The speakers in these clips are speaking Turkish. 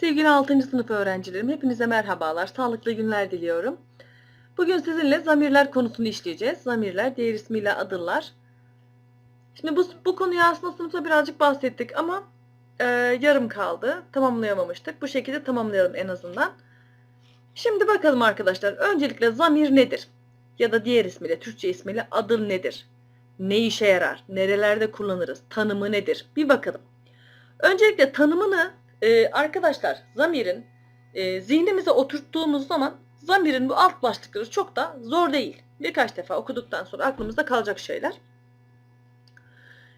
Sevgili 6. sınıf öğrencilerim, hepinize merhabalar, sağlıklı günler diliyorum. Bugün sizinle zamirler konusunu işleyeceğiz. Zamirler, diğer ismiyle adırlar. Şimdi bu, bu konuyu aslında sınıfta birazcık bahsettik ama e, yarım kaldı. Tamamlayamamıştık. Bu şekilde tamamlayalım en azından. Şimdi bakalım arkadaşlar. Öncelikle zamir nedir? Ya da diğer ismiyle, Türkçe ismiyle adır nedir? Ne işe yarar? Nerelerde kullanırız? Tanımı nedir? Bir bakalım. Öncelikle tanımını e, arkadaşlar zamirin e, zihnimize oturttuğumuz zaman zamirin bu alt başlıkları çok da zor değil. Birkaç defa okuduktan sonra aklımızda kalacak şeyler.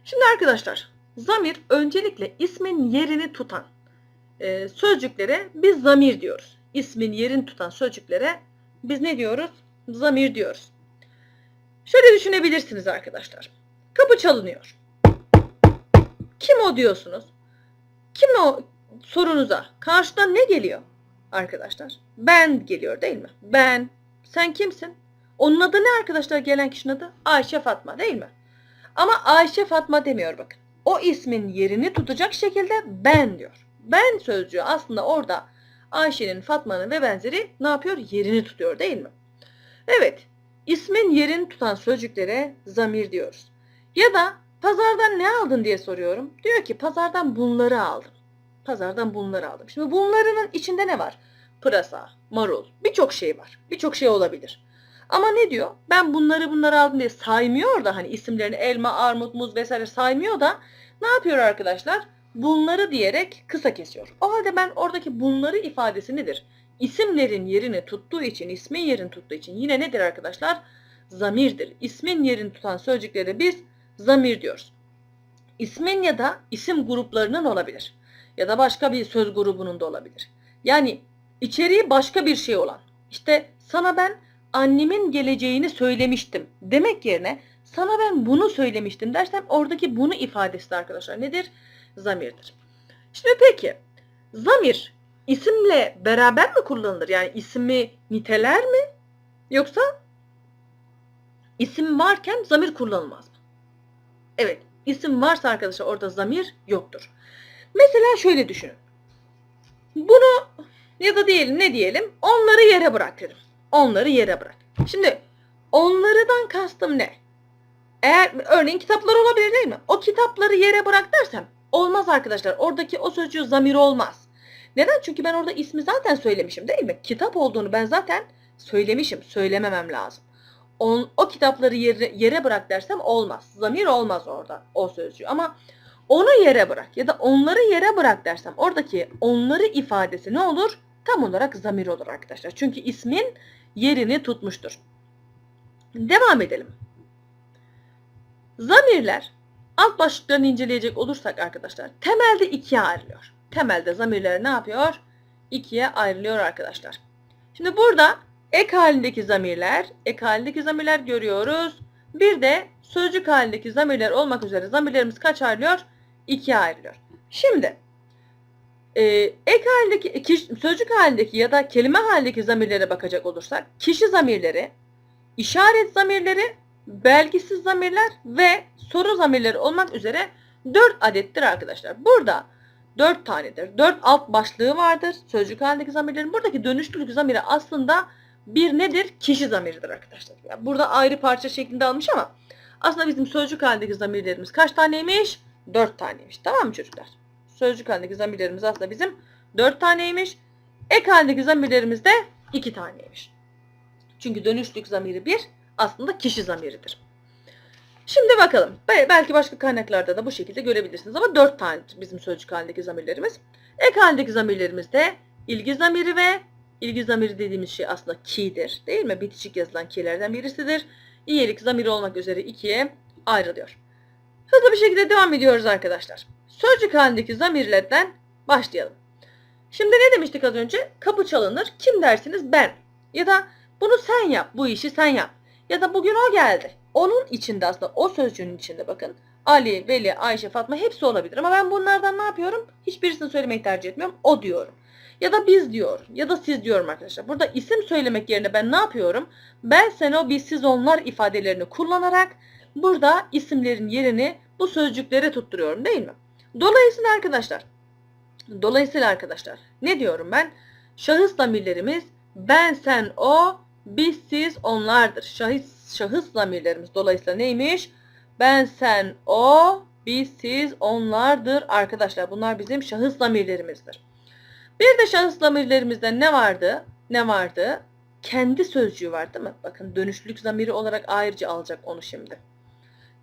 Şimdi arkadaşlar zamir öncelikle ismin yerini tutan e, sözcüklere biz zamir diyoruz. İsmin yerini tutan sözcüklere biz ne diyoruz? Zamir diyoruz. Şöyle düşünebilirsiniz arkadaşlar. Kapı çalınıyor. Kim o diyorsunuz? Kim o sorunuza? Karşıdan ne geliyor arkadaşlar? Ben geliyor değil mi? Ben. Sen kimsin? Onun adı ne arkadaşlar gelen kişinin adı? Ayşe Fatma değil mi? Ama Ayşe Fatma demiyor bakın. O ismin yerini tutacak şekilde ben diyor. Ben sözcüğü aslında orada Ayşe'nin, Fatma'nın ve benzeri ne yapıyor? Yerini tutuyor değil mi? Evet. ismin yerini tutan sözcüklere zamir diyoruz. Ya da pazardan ne aldın diye soruyorum. Diyor ki pazardan bunları aldım. Pazardan bunları aldım. Şimdi bunlarının içinde ne var? Pırasa, marul, birçok şey var. Birçok şey olabilir. Ama ne diyor? Ben bunları bunları aldım diye saymıyor da hani isimlerini elma, armut, muz vesaire saymıyor da ne yapıyor arkadaşlar? Bunları diyerek kısa kesiyor. O halde ben oradaki bunları ifadesi nedir? İsimlerin yerini tuttuğu için, ismin yerini tuttuğu için yine nedir arkadaşlar? Zamirdir. İsmin yerini tutan sözcüklere biz zamir diyoruz. İsmin ya da isim gruplarının olabilir. Ya da başka bir söz grubunun da olabilir. Yani içeriği başka bir şey olan. İşte sana ben annemin geleceğini söylemiştim demek yerine sana ben bunu söylemiştim dersem oradaki bunu ifadesi de arkadaşlar nedir? Zamirdir. Şimdi peki zamir isimle beraber mi kullanılır? Yani ismi niteler mi? Yoksa isim varken zamir kullanılmaz mı? Evet, isim varsa arkadaşlar orada zamir yoktur. Mesela şöyle düşünün. Bunu ya da diyelim ne diyelim? Onları yere bırak dedim. Onları yere bırak. Şimdi onlarıdan kastım ne? Eğer örneğin kitaplar olabilir değil mi? O kitapları yere bırak dersem olmaz arkadaşlar. Oradaki o sözcüğü zamir olmaz. Neden? Çünkü ben orada ismi zaten söylemişim değil mi? Kitap olduğunu ben zaten söylemişim. Söylememem lazım. On, o kitapları yere, yere bırak dersem olmaz. Zamir olmaz orada o sözcüğü. Ama onu yere bırak ya da onları yere bırak dersem oradaki onları ifadesi ne olur? Tam olarak zamir olur arkadaşlar. Çünkü ismin yerini tutmuştur. Devam edelim. Zamirler alt başlıklarını inceleyecek olursak arkadaşlar temelde ikiye ayrılıyor. Temelde zamirler ne yapıyor? İkiye ayrılıyor arkadaşlar. Şimdi burada ek halindeki zamirler, ek halindeki zamirler görüyoruz. Bir de sözcük halindeki zamirler olmak üzere zamirlerimiz kaç ayrılıyor? İkiye ayrılıyor. Şimdi e, ek halindeki, kişi, sözcük halindeki ya da kelime halindeki zamirlere bakacak olursak kişi zamirleri, işaret zamirleri, belgisiz zamirler ve soru zamirleri olmak üzere 4 adettir arkadaşlar. Burada 4 tanedir. 4 alt başlığı vardır sözcük halindeki zamirlerin. Buradaki dönüştürücü zamiri aslında bir nedir? Kişi zamiridir arkadaşlar. Yani burada ayrı parça şeklinde almış ama aslında bizim sözcük halindeki zamirlerimiz kaç taneymiş? 4 taneymiş. Tamam mı çocuklar? Sözcük halindeki zamirlerimiz aslında bizim 4 taneymiş. Ek halindeki zamirlerimiz de 2 taneymiş. Çünkü dönüşlük zamiri 1 aslında kişi zamiridir. Şimdi bakalım. Belki başka kaynaklarda da bu şekilde görebilirsiniz ama 4 tane bizim sözcük halindeki zamirlerimiz. Ek halindeki zamirlerimiz de ilgi zamiri ve ilgi zamiri dediğimiz şey aslında ki'dir. Değil mi? Bitişik yazılan ki'lerden birisidir. İyilik zamiri olmak üzere ikiye ayrılıyor. Hızlı bir şekilde devam ediyoruz arkadaşlar. Sözcük halindeki zamirlerden başlayalım. Şimdi ne demiştik az önce? Kapı çalınır. Kim dersiniz? Ben. Ya da bunu sen yap. Bu işi sen yap. Ya da bugün o geldi. Onun içinde aslında o sözcüğün içinde bakın. Ali, Veli, Ayşe, Fatma hepsi olabilir. Ama ben bunlardan ne yapıyorum? Hiçbirisini söylemeyi tercih etmiyorum. O diyorum. Ya da biz diyorum. Ya da siz diyorum arkadaşlar. Burada isim söylemek yerine ben ne yapıyorum? Ben, sen, o, biz, siz, onlar ifadelerini kullanarak burada isimlerin yerini bu sözcüklere tutturuyorum değil mi? Dolayısıyla arkadaşlar Dolayısıyla arkadaşlar ne diyorum ben? Şahıs zamirlerimiz ben, sen, o, biz, siz, onlardır. Şahıs, şahıs zamirlerimiz dolayısıyla neymiş? Ben, sen, o, biz, siz, onlardır arkadaşlar. Bunlar bizim şahıs zamirlerimizdir. Bir de şahıs zamirlerimizde ne vardı? Ne vardı? Kendi sözcüğü var değil mi? Bakın dönüşlük zamiri olarak ayrıca alacak onu şimdi.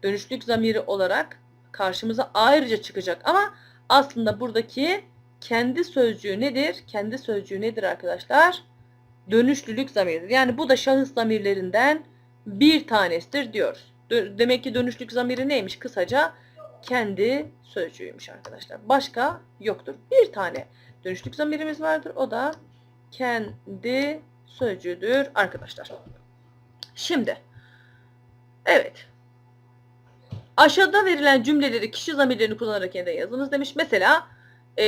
Dönüşlük zamiri olarak karşımıza ayrıca çıkacak ama aslında buradaki kendi sözcüğü nedir? Kendi sözcüğü nedir arkadaşlar? Dönüşlülük zamiridir. Yani bu da şahıs zamirlerinden bir tanesidir diyoruz. Dö- Demek ki dönüşlük zamiri neymiş? Kısaca kendi sözcüğüymüş arkadaşlar. Başka yoktur. Bir tane dönüşlük zamirimiz vardır. O da kendi sözcüğüdür arkadaşlar. Şimdi evet aşağıda verilen cümleleri kişi zamirlerini kullanarak yeniden yazınız demiş. Mesela e,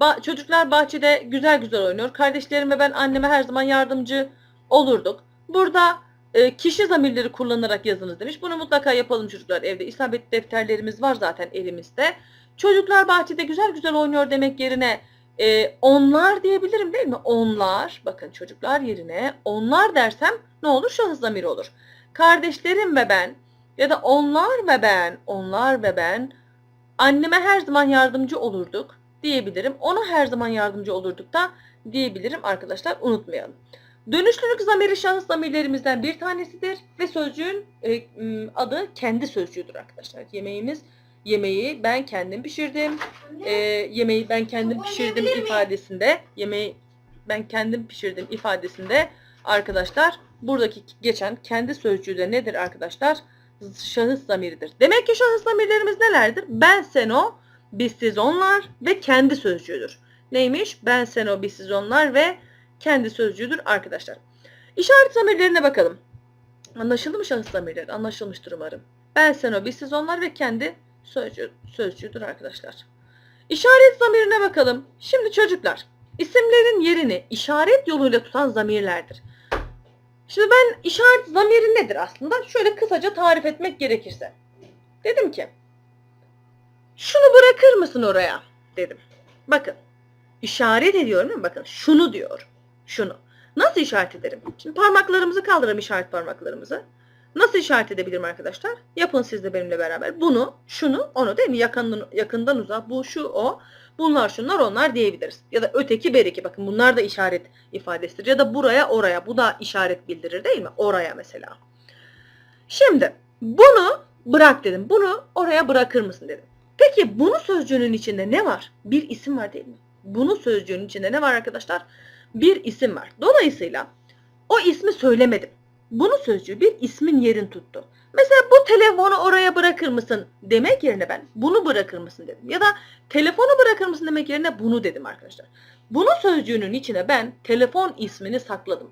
ba- çocuklar bahçede güzel güzel oynuyor. Kardeşlerim ve ben anneme her zaman yardımcı olurduk. Burada e, kişi zamirleri kullanarak yazınız demiş. Bunu mutlaka yapalım çocuklar evde. İsabet defterlerimiz var zaten elimizde. Çocuklar bahçede güzel güzel oynuyor demek yerine e, onlar diyebilirim değil mi? Onlar. Bakın çocuklar yerine onlar dersem ne olur? Şahıs zamiri olur. Kardeşlerim ve ben ya da onlar ve ben, onlar ve ben anneme her zaman yardımcı olurduk diyebilirim. Ona her zaman yardımcı olurduk da diyebilirim arkadaşlar unutmayalım. Dönüşlülük zamiri şahıs zamirlerimizden bir tanesidir ve sözcüğün e, adı kendi sözcüğüdür arkadaşlar. Yemeğimiz yemeği ben kendim pişirdim. E, yemeği ben kendim pişirdim ifadesinde yemeği ben kendim pişirdim ifadesinde arkadaşlar buradaki geçen kendi sözcüğü de nedir arkadaşlar? Şahıs zamiridir. Demek ki şahıs zamirlerimiz nelerdir? Ben, sen, o, biz, siz, onlar ve kendi sözcüğüdür. Neymiş? Ben, sen, o, biz, siz, onlar ve kendi sözcüğüdür arkadaşlar. İşaret zamirlerine bakalım. Anlaşıldı mı şahıs zamirleri? Anlaşılmıştır umarım. Ben, sen, o, biz, siz, onlar ve kendi sözcüğü, sözcüğüdür arkadaşlar. İşaret zamirine bakalım. Şimdi çocuklar, isimlerin yerini işaret yoluyla tutan zamirlerdir. Şimdi ben işaret zamiri nedir aslında? Şöyle kısaca tarif etmek gerekirse. Dedim ki, şunu bırakır mısın oraya? Dedim. Bakın, işaret ediyorum değil mi? Bakın, şunu diyor. Şunu. Nasıl işaret ederim? Şimdi parmaklarımızı kaldıralım işaret parmaklarımızı. Nasıl işaret edebilirim arkadaşlar? Yapın siz de benimle beraber. Bunu, şunu, onu değil mi? Yakından, yakından uzağa. Bu, şu, o. Bunlar, şunlar, onlar diyebiliriz. Ya da öteki, beriki. Bakın bunlar da işaret ifadesidir. Ya da buraya, oraya. Bu da işaret bildirir değil mi? Oraya mesela. Şimdi bunu bırak dedim. Bunu oraya bırakır mısın dedim. Peki bunu sözcüğünün içinde ne var? Bir isim var değil mi? Bunu sözcüğünün içinde ne var arkadaşlar? Bir isim var. Dolayısıyla o ismi söylemedim. Bunu sözcüğü bir ismin yerini tuttu. Mesela bu telefonu oraya bırakır mısın demek yerine ben bunu bırakır mısın dedim. Ya da telefonu bırakır mısın demek yerine bunu dedim arkadaşlar. Bunu sözcüğünün içine ben telefon ismini sakladım.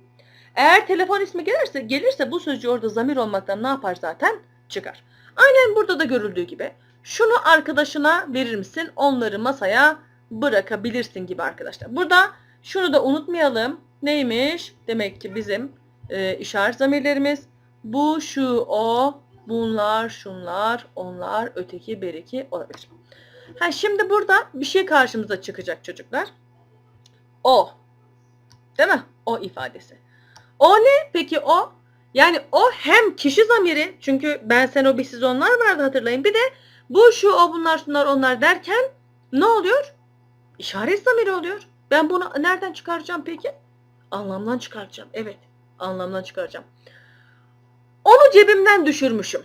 Eğer telefon ismi gelirse gelirse bu sözcüğü orada zamir olmaktan ne yapar zaten? Çıkar. Aynen burada da görüldüğü gibi. Şunu arkadaşına verir misin? Onları masaya bırakabilirsin gibi arkadaşlar. Burada şunu da unutmayalım. Neymiş? Demek ki bizim e, işaret zamirlerimiz bu, şu, o, bunlar, şunlar, onlar, öteki, beriki olabilir. Ha, şimdi burada bir şey karşımıza çıkacak çocuklar. O. Değil mi? O ifadesi. O ne? Peki o? Yani o hem kişi zamiri çünkü ben sen o biz siz onlar vardı hatırlayın. Bir de bu şu o bunlar şunlar onlar derken ne oluyor? İşaret zamiri oluyor. Ben bunu nereden çıkaracağım peki? Anlamdan çıkaracağım. Evet. Anlamdan çıkaracağım. Onu cebimden düşürmüşüm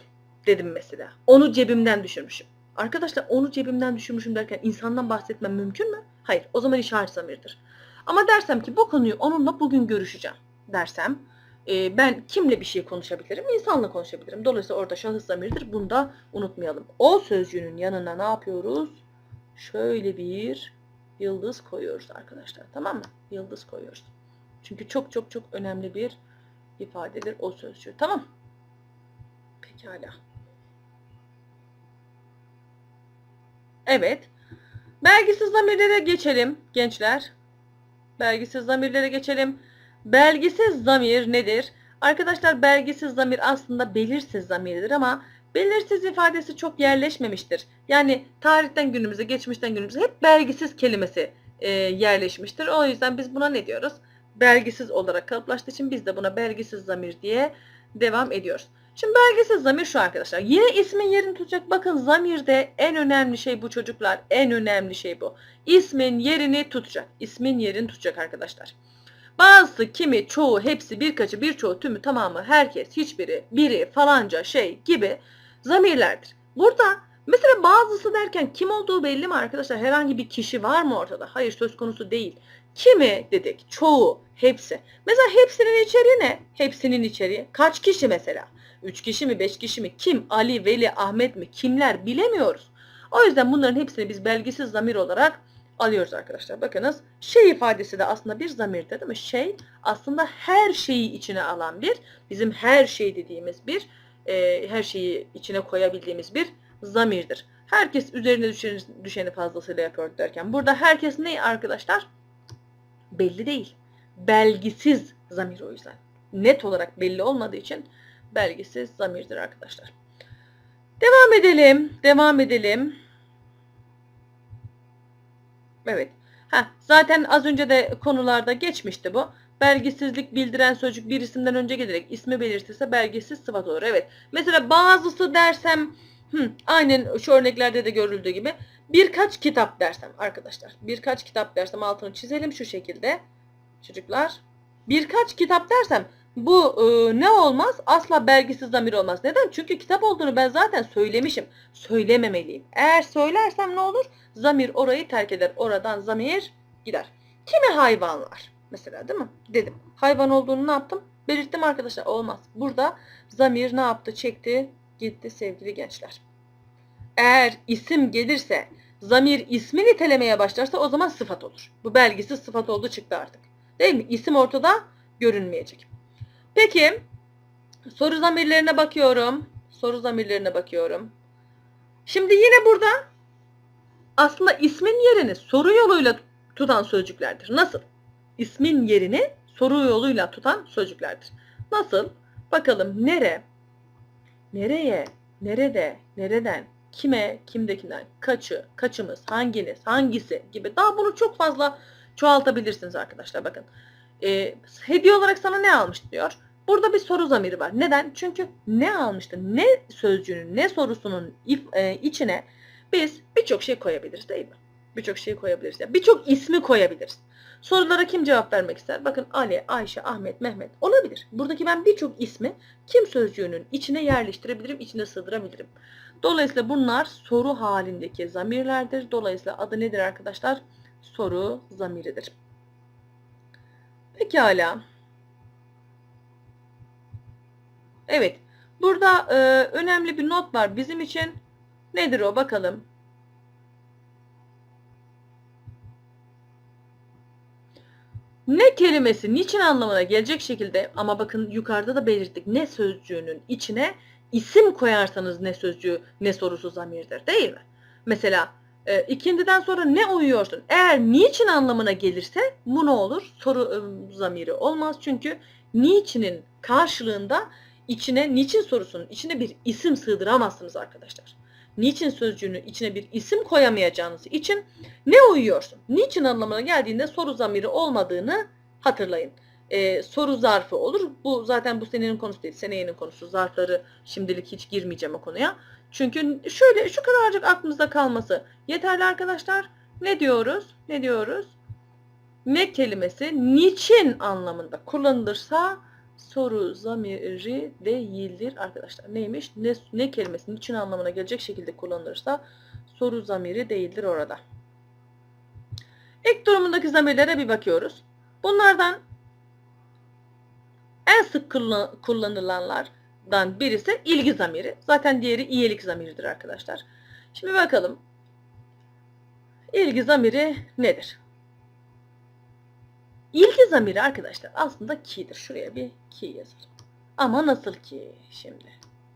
dedim mesela. Onu cebimden düşürmüşüm. Arkadaşlar onu cebimden düşürmüşüm derken insandan bahsetmem mümkün mü? Hayır. O zaman işaret zamiridir. Ama dersem ki bu konuyu onunla bugün görüşeceğim dersem e, ben kimle bir şey konuşabilirim? İnsanla konuşabilirim. Dolayısıyla orada şahıs zamiridir. Bunu da unutmayalım. O sözcüğünün yanına ne yapıyoruz? Şöyle bir yıldız koyuyoruz arkadaşlar. Tamam mı? Yıldız koyuyoruz. Çünkü çok çok çok önemli bir ifadedir o sözcüğü. Tamam. Pekala. Evet. Belgisiz zamirlere geçelim gençler. Belgisiz zamirlere geçelim. Belgisiz zamir nedir? Arkadaşlar belgisiz zamir aslında belirsiz zamirdir ama belirsiz ifadesi çok yerleşmemiştir. Yani tarihten günümüze, geçmişten günümüze hep belgisiz kelimesi e, yerleşmiştir. O yüzden biz buna ne diyoruz? Belgisiz olarak kalıplaştığı için biz de buna belgisiz zamir diye devam ediyoruz. Şimdi belgesiz zamir şu arkadaşlar. Yine ismin yerini tutacak. Bakın zamirde en önemli şey bu çocuklar. En önemli şey bu. İsmin yerini tutacak. İsmin yerini tutacak arkadaşlar. Bazısı, kimi, çoğu, hepsi, birkaçı, birçoğu, tümü, tamamı, herkes, hiçbiri, biri, falanca, şey gibi zamirlerdir. Burada mesela bazısı derken kim olduğu belli mi arkadaşlar? Herhangi bir kişi var mı ortada? Hayır söz konusu değil. Kimi dedik? Çoğu, hepsi. Mesela hepsinin içeriği ne? Hepsinin içeriği. Kaç kişi mesela? 3 kişi mi, 5 kişi mi? Kim? Ali, Veli, Ahmet mi? Kimler? Bilemiyoruz. O yüzden bunların hepsini biz belgisiz zamir olarak alıyoruz arkadaşlar. Bakınız şey ifadesi de aslında bir zamirdir değil mi? Şey aslında her şeyi içine alan bir, bizim her şey dediğimiz bir, e, her şeyi içine koyabildiğimiz bir zamirdir. Herkes üzerine düşeni, düşeni fazlasıyla yapıyor derken burada herkes ne arkadaşlar? Belli değil. Belgisiz zamir o yüzden. Net olarak belli olmadığı için belgisiz zamirdir arkadaşlar. Devam edelim. Devam edelim. Evet. Heh, zaten az önce de konularda geçmişti bu. Belgisizlik bildiren sözcük bir isimden önce gelerek ismi belirtirse belgisiz sıfat olur. Evet. Mesela bazısı dersem hı, aynen şu örneklerde de görüldüğü gibi birkaç kitap dersem arkadaşlar. Birkaç kitap dersem altını çizelim şu şekilde. Çocuklar. Birkaç kitap dersem bu e, ne olmaz? Asla belgisiz zamir olmaz. Neden? Çünkü kitap olduğunu ben zaten söylemişim. Söylememeliyim. Eğer söylersem ne olur? Zamir orayı terk eder. Oradan zamir gider. Kimi hayvanlar? Mesela değil mi? Dedim. Hayvan olduğunu ne yaptım? Belirttim arkadaşlar. Olmaz. Burada zamir ne yaptı? Çekti. Gitti sevgili gençler. Eğer isim gelirse zamir ismi nitelemeye başlarsa o zaman sıfat olur. Bu belgisiz sıfat oldu çıktı artık. Değil mi? İsim ortada görünmeyecek. Peki soru zamirlerine bakıyorum. Soru zamirlerine bakıyorum. Şimdi yine burada aslında ismin yerini soru yoluyla tutan sözcüklerdir. Nasıl? İsmin yerini soru yoluyla tutan sözcüklerdir. Nasıl? Bakalım nere, nereye, nerede, nereden, kime, kimdekinden, kaçı, kaçımız, hanginiz, hangisi gibi. Daha bunu çok fazla çoğaltabilirsiniz arkadaşlar. Bakın. Ee, hediye olarak sana ne almış diyor. Burada bir soru zamiri var. Neden? Çünkü ne almıştı? Ne sözcüğünün, ne sorusunun if- e, içine biz birçok şey koyabiliriz değil mi? Birçok şey koyabiliriz. Birçok ismi koyabiliriz. Sorulara kim cevap vermek ister? Bakın Ali, Ayşe, Ahmet, Mehmet olabilir. Buradaki ben birçok ismi kim sözcüğünün içine yerleştirebilirim, içine sığdırabilirim. Dolayısıyla bunlar soru halindeki zamirlerdir. Dolayısıyla adı nedir arkadaşlar? Soru zamiridir. Pekala. Evet. Burada e, önemli bir not var bizim için. Nedir o bakalım. Ne kelimesi niçin anlamına gelecek şekilde ama bakın yukarıda da belirttik. Ne sözcüğünün içine isim koyarsanız ne sözcüğü ne sorusu zamirdir değil mi? Mesela e, ikindiden sonra ne uyuyorsun? Eğer niçin anlamına gelirse bu ne olur? Soru e, zamiri olmaz çünkü niçinin karşılığında içine niçin sorusunun içine bir isim sığdıramazsınız arkadaşlar. Niçin sözcüğünün içine bir isim koyamayacağınız için ne uyuyorsun? Niçin anlamına geldiğinde soru zamiri olmadığını hatırlayın. Ee, soru zarfı olur. Bu zaten bu senenin konusu değil. Seneyenin konusu. Zarfları şimdilik hiç girmeyeceğim o konuya. Çünkü şöyle şu kadarcık aklımızda kalması yeterli arkadaşlar. Ne diyoruz? Ne diyoruz? Ne kelimesi niçin anlamında kullanılırsa soru zamiri değildir arkadaşlar. Neymiş? Ne, ne kelimesinin için anlamına gelecek şekilde kullanılırsa soru zamiri değildir orada. Ek durumundaki zamirlere bir bakıyoruz. Bunlardan en sık kullanılanlardan birisi ilgi zamiri. Zaten diğeri iyilik zamiridir arkadaşlar. Şimdi bakalım. İlgi zamiri nedir? İlgi zamiri arkadaşlar aslında ki'dir. Şuraya bir ki yazalım. Ama nasıl ki şimdi?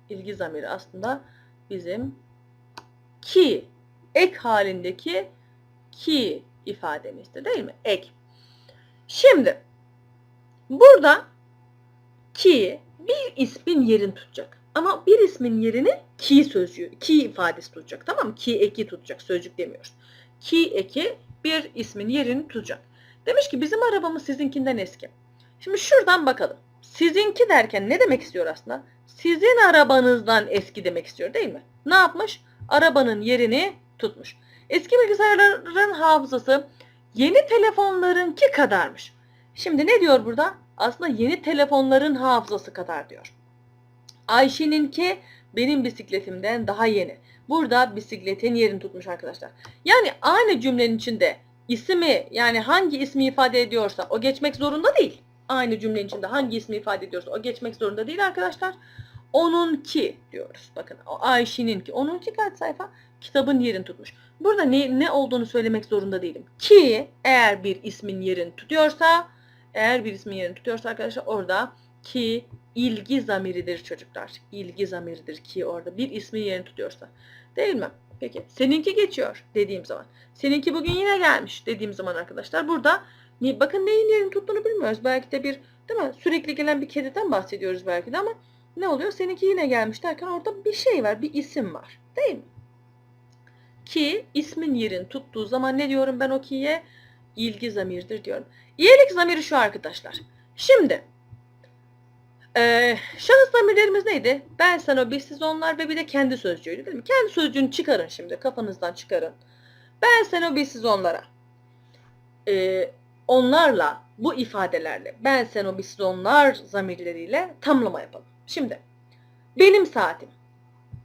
İlgi zamiri aslında bizim ki ek halindeki ki ifademizdir değil mi? Ek. Şimdi burada ki bir ismin yerini tutacak. Ama bir ismin yerini ki sözcüğü, ki ifadesi tutacak. Tamam mı? Ki eki tutacak. Sözcük demiyoruz. Ki eki bir ismin yerini tutacak. Demiş ki bizim arabamız sizinkinden eski. Şimdi şuradan bakalım. Sizinki derken ne demek istiyor aslında? Sizin arabanızdan eski demek istiyor değil mi? Ne yapmış? Arabanın yerini tutmuş. Eski bilgisayarların hafızası yeni telefonlarınki kadarmış. Şimdi ne diyor burada? Aslında yeni telefonların hafızası kadar diyor. Ayşe'ninki benim bisikletimden daha yeni. Burada bisikletin yerini tutmuş arkadaşlar. Yani aynı cümlenin içinde ismi yani hangi ismi ifade ediyorsa o geçmek zorunda değil. Aynı cümlenin içinde hangi ismi ifade ediyorsa o geçmek zorunda değil arkadaşlar. Onunki diyoruz. Bakın o Ayşe'ninki. Onunki kaç sayfa? Kitabın yerini tutmuş. Burada ne, ne olduğunu söylemek zorunda değilim. Ki eğer bir ismin yerini tutuyorsa eğer bir ismin yerini tutuyorsa arkadaşlar orada ki ilgi zamiridir çocuklar. İlgi zamiridir ki orada bir ismin yerini tutuyorsa. Değil mi? Peki. Seninki geçiyor dediğim zaman. Seninki bugün yine gelmiş dediğim zaman arkadaşlar burada bakın neyin yerini tuttuğunu bilmiyoruz. Belki de bir değil mi? Sürekli gelen bir kediden bahsediyoruz belki de ama ne oluyor? Seninki yine gelmiş derken orada bir şey var, bir isim var. Değil mi? Ki ismin yerini tuttuğu zaman ne diyorum ben o ki'ye? İlgi zamirdir diyorum. İyelik zamiri şu arkadaşlar. Şimdi ee, şahıs zamirlerimiz neydi? Ben, sen, o, biz, siz, onlar ve bir de kendi sözcüğüydü değil mi? Kendi sözcüğünü çıkarın şimdi. Kafanızdan çıkarın. Ben, sen, o, biz, siz, onlara. Ee, onlarla, bu ifadelerle, ben, sen, o, biz, siz, onlar zamirleriyle tamlama yapalım. Şimdi, benim saatim.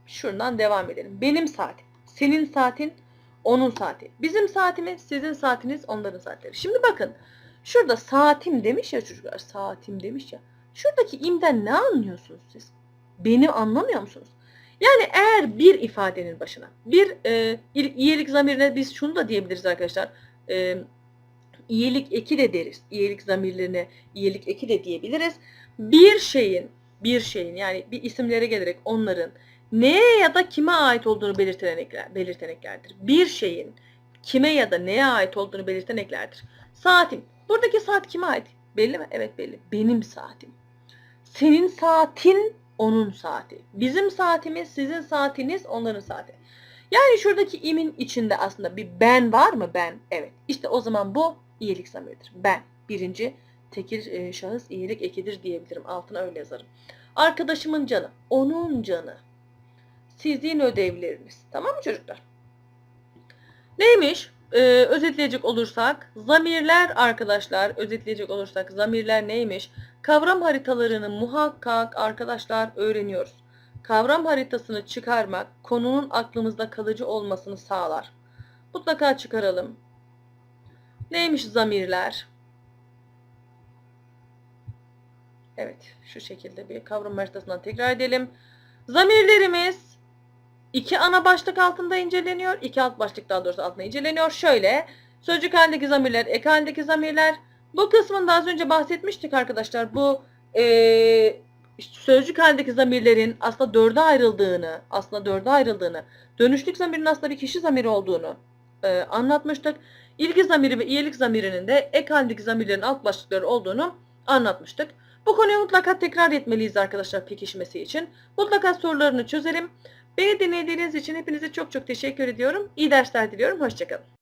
Şuradan devam edelim. Benim saatim. Senin saatin, onun saati. Bizim saatimiz, sizin saatiniz, onların saatleri. Şimdi bakın, şurada saatim demiş ya çocuklar, saatim demiş ya. Şuradaki imden ne anlıyorsunuz siz? Beni anlamıyor musunuz? Yani eğer bir ifadenin başına bir e, iyilik zamirine biz şunu da diyebiliriz arkadaşlar. E, iyilik eki de deriz. İyilik zamirlerine iyilik eki de diyebiliriz. Bir şeyin bir şeyin yani bir isimlere gelerek onların neye ya da kime ait olduğunu belirten, ekler, belirten eklerdir. Bir şeyin kime ya da neye ait olduğunu belirten eklerdir. Saatim. Buradaki saat kime ait? Belli mi? Evet belli. Benim saatim. Senin saatin onun saati. Bizim saatimiz sizin saatiniz onların saati. Yani şuradaki imin içinde aslında bir ben var mı? Ben. Evet. İşte o zaman bu iyilik zamiridir. Ben. Birinci tekil e, şahıs iyilik ekidir diyebilirim. Altına öyle yazarım. Arkadaşımın canı. Onun canı. Sizin ödevleriniz. Tamam mı çocuklar? Neymiş? Ee, özetleyecek olursak zamirler arkadaşlar özetleyecek olursak zamirler neymiş? Kavram haritalarını muhakkak arkadaşlar öğreniyoruz. Kavram haritasını çıkarmak konunun aklımızda kalıcı olmasını sağlar. Mutlaka çıkaralım. Neymiş zamirler? Evet şu şekilde bir kavram haritasından tekrar edelim. Zamirlerimiz iki ana başlık altında inceleniyor. iki alt başlık daha doğrusu altında inceleniyor. Şöyle sözcük halindeki zamirler, ek halindeki zamirler. Bu kısmında az önce bahsetmiştik arkadaşlar. Bu e, sözcük halindeki zamirlerin aslında dörde ayrıldığını, aslında dörde ayrıldığını, dönüşlük zamirin aslında bir kişi zamiri olduğunu e, anlatmıştık. İlgi zamiri ve iyilik zamirinin de ek halindeki zamirlerin alt başlıkları olduğunu anlatmıştık. Bu konuyu mutlaka tekrar etmeliyiz arkadaşlar pekişmesi için. Mutlaka sorularını çözelim. Beni dinlediğiniz için hepinize çok çok teşekkür ediyorum. İyi dersler diliyorum. Hoşçakalın.